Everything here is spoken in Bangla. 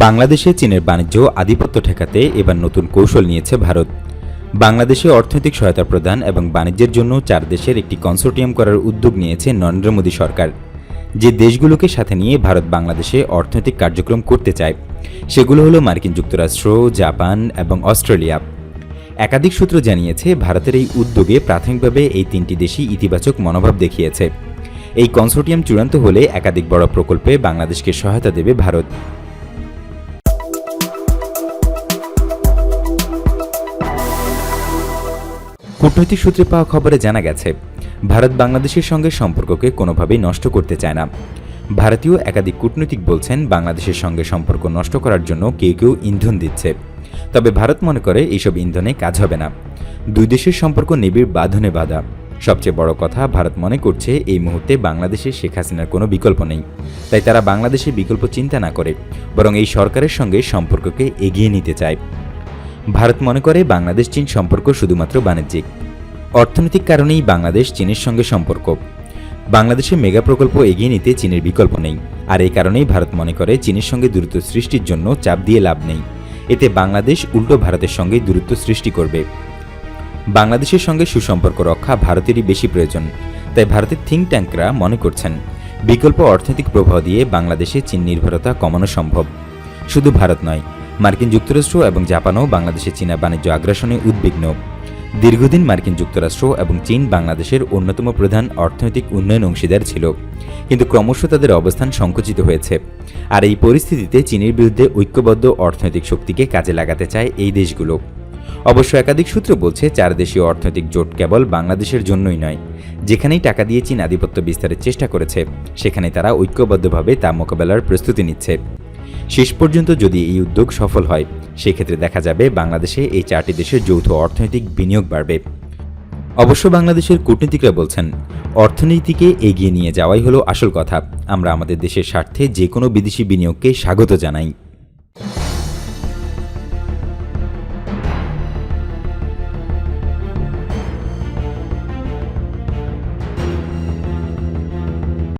বাংলাদেশে চীনের বাণিজ্য আধিপত্য ঠেকাতে এবার নতুন কৌশল নিয়েছে ভারত। বাংলাদেশে অর্থনৈতিক সহায়তা প্রদান এবং বাণিজ্যের জন্য চার দেশের একটি কনসোর্টিয়াম করার উদ্যোগ নিয়েছে নরেন্দ্র মোদী সরকার। যে দেশগুলোকে সাথে নিয়ে ভারত বাংলাদেশে অর্থনৈতিক কার্যক্রম করতে চায়, সেগুলো হলো মার্কিন যুক্তরাষ্ট্র, জাপান এবং অস্ট্রেলিয়া। একাধিক সূত্র জানিয়েছে, ভারতের এই উদ্যোগে প্রাথমিকভাবে এই তিনটি দেশই ইতিবাচক মনোভাব দেখিয়েছে। এই কনসোর্টিয়াম চূড়ান্ত হলে একাধিক বড় প্রকল্পে বাংলাদেশকে সহায়তা দেবে ভারত। কূটনৈতিক সূত্রে পাওয়া খবরে জানা গেছে, ভারত বাংলাদেশের সঙ্গে সম্পর্ককে কোনোভাবেই নষ্ট করতে চায় না। ভারতীয় একাধিক কূটনৈতিক বলছেন, বাংলাদেশের সঙ্গে সম্পর্ক নষ্ট করার জন্য কেউ কেউ ইন্ধন দিচ্ছে। তবে ভারত মনে করে এইসব ইন্ধনে কাজ হবে না। দুই দেশের সম্পর্ক নিবিড় বাঁধনে বাঁধা। সবচেয়ে বড় কথা, ভারত মনে করছে এই মুহূর্তে বাংলাদেশে শেখ হাসিনার কোনো বিকল্প নেই। তাই তারা বাংলাদেশে বিকল্প চিন্তা না করে, বরং এই সরকারের সঙ্গে সম্পর্ককে এগিয়ে নিতে চায়। ভারত মনে করে বাংলাদেশ, চীন সম্পর্ক শুধুমাত্র বাণিজ্যিক। অর্থনৈতিক কারণেই বাংলাদেশ, চীনের সঙ্গে সম্পর্ক। বাংলাদেশে মেগা প্রকল্প এগিয়ে নিতে চীনের বিকল্প নেই, আর এই কারণেই ভারত মনে করে চীনের সঙ্গে দূরত্ব সৃষ্টির জন্য চাপ দিয়ে লাভ নেই। এতে বাংলাদেশ উল্টো ভারতের সঙ্গে দূরত্ব সৃষ্টি করবে। বাংলাদেশের সঙ্গে সুসম্পর্ক রক্ষা ভারতেরই বেশি প্রয়োজন, তাই ভারতের থিঙ্ক ট্যাঙ্করা মনে করছেন, বিকল্প অর্থনৈতিক প্রভাব দিয়ে বাংলাদেশে চীন নির্ভরতা কমানো সম্ভব। শুধু ভারত নয় মার্কিন যুক্তরাষ্ট্র এবং জাপানও বাংলাদেশে চীনা বাণিজ্য আগ্রাসনে উদ্বিগ্ন। দীর্ঘদিন মার্কিন যুক্তরাষ্ট্র এবং চীন বাংলাদেশের অন্যতম প্রধান অর্থনৈতিক উন্নয়ন অংশীদার ছিল, কিন্তু ক্রমশ তাদের অবস্থান সংকুচিত হয়েছে। আর এই পরিস্থিতিতে চীনের বিরুদ্ধে ঐক্যবদ্ধ অর্থনৈতিক শক্তিকে কাজে লাগাতে চায় এই দেশগুলো। অবশ্য একাধিক সূত্র বলছে, চার দেশীয় অর্থনৈতিক জোট কেবল বাংলাদেশের জন্যই নয়, যেখানেই টাকা দিয়ে চীন আধিপত্য বিস্তারের চেষ্টা করেছে সেখানে তারা ঐক্যবদ্ধভাবে তা মোকাবেলার প্রস্তুতি নিচ্ছে। শেষ পর্যন্ত যদি এই উদ্যোগ সফল হয়, সেক্ষেত্রে দেখা যাবে বাংলাদেশে এই চারটি দেশের যৌথ অর্থনৈতিক বিনিয়োগ বাড়বে। অবশ্য বাংলাদেশের কূটনীতিকরা বলছেন, অর্থনীতিকে এগিয়ে নিয়ে যাওয়াই হলো আসল কথা। আমরা আমাদের দেশের স্বার্থে যে কোনো বিদেশি বিনিয়োগকে স্বাগত জানাই।